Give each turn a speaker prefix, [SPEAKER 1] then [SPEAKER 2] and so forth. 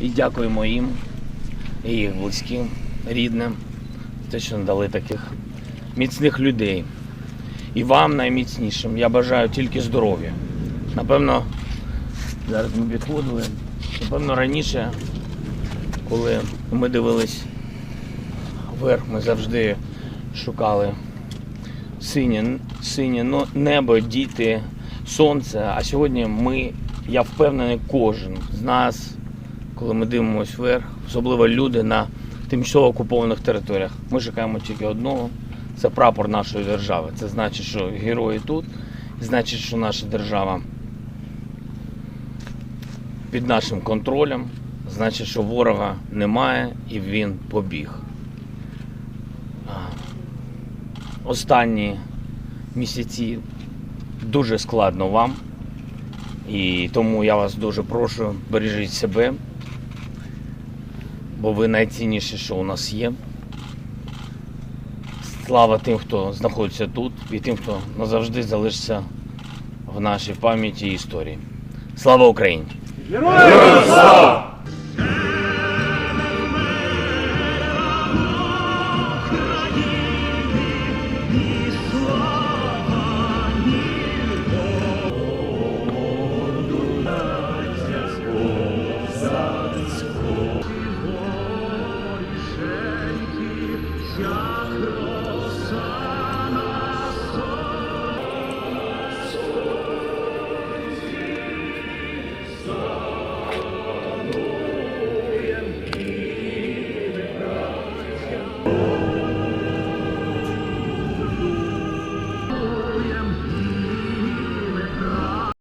[SPEAKER 1] І дякуємо їм і їх близьким, рідним, те, що надали таких міцних людей. І вам найміцнішим. Я бажаю тільки здоров'я. Напевно, зараз ми підходили. Напевно, раніше, коли ми дивились вверх, ми завжди шукали синє, синє небо, діти, сонце. А сьогодні ми, я впевнений, кожен з нас, коли ми дивимося вверх, особливо люди на тимчасово окупованих територіях, ми шукаємо тільки одного. Це прапор нашої держави. Це значить, що герої тут, значить, що наша держава під нашим контролем, значить, що ворога немає і він побіг. Останні місяці дуже складно вам. І тому я вас дуже прошу, бережіть себе, бо ви найцінніше, що у нас є. Слава тим, хто знаходиться тут, і тим, хто назавжди залишиться в нашій пам'яті і історії. Слава Україні!
[SPEAKER 2] Героям слава! Lord.